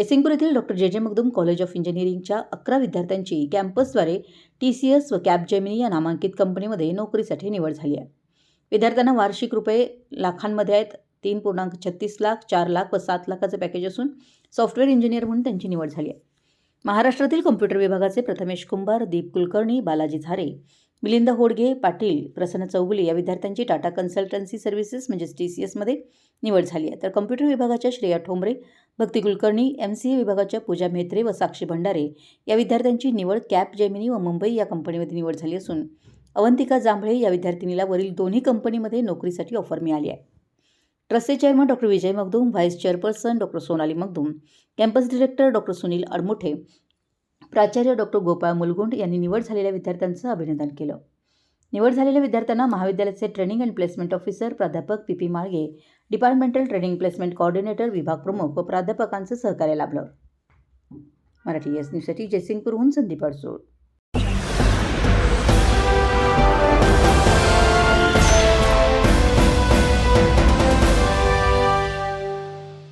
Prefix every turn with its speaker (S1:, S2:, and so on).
S1: जयसिंगपूर येथील डॉक्टर जे जे मगदूम कॉलेज ऑफ इंजिनिअरिंगच्या अकरा विद्यार्थ्यांची कॅम्पसद्वारे टी सी एस व कॅब जेमिनी या नामांकित कंपनीमध्ये नोकरीसाठी निवड झाली आहे. विद्यार्थ्यांना वार्षिक रुपये लाखांमध्ये आहेत. तीन पूर्णांक छत्तीस लाख चार लाख व सात लाखाचं पॅकेज असून सॉफ्टवेअर इंजिनियर म्हणून त्यांची निवड झाली आहे. महाराष्ट्रातील कॉम्प्युटर विभागाचे प्रथमेश कुंभार दीप कुलकर्णी बालाजी झारे मिलिंद होडगे पाटील प्रसन्न चौगुले या विद्यार्थ्यांची टाटा कन्सल्टन्सी सर्व्हिसेस म्हणजेच टी सी एसमध्ये निवड झाली आहे. तर कम्प्युटर विभागाच्या Shreya Thombare Bhakti Kulkarni M C A विभागाच्या पूजा मेहत्रे व साक्षी भंडारे या विद्यार्थ्यांची निवड कॅप जेमिनी व मुंबई या कंपनीमध्ये निवड झाली असून अवंतिका जांभळे या विद्यार्थिनीला वरील दोन्ही कंपनीमध्ये नोकरीसाठी ऑफर मिळाली आहे. ट्रस्टचे chairman doctor Vijay Magdum vice chairperson doctor Sonali Magdum campus director doctor Sunil Admuthe प्राचार्य डॉक्टर गोपाळ मुलगुंड यांनी निवड झालेल्या विद्यार्थ्यांचं अभिनंदन केलं. निवड झालेल्या विद्यार्थ्यांना महाविद्यालयाचे ट्रेनिंग अँड प्लेसमेंट ऑफिसर प्राध्यापक P P Malge departmental training placement coordinator विभाग प्रमुख व प्राध्यापकांचं सहकार्य लाभलं. मराठी एस न्यूजसाठी जयसिंगपूरहून संदीप अडसूळ.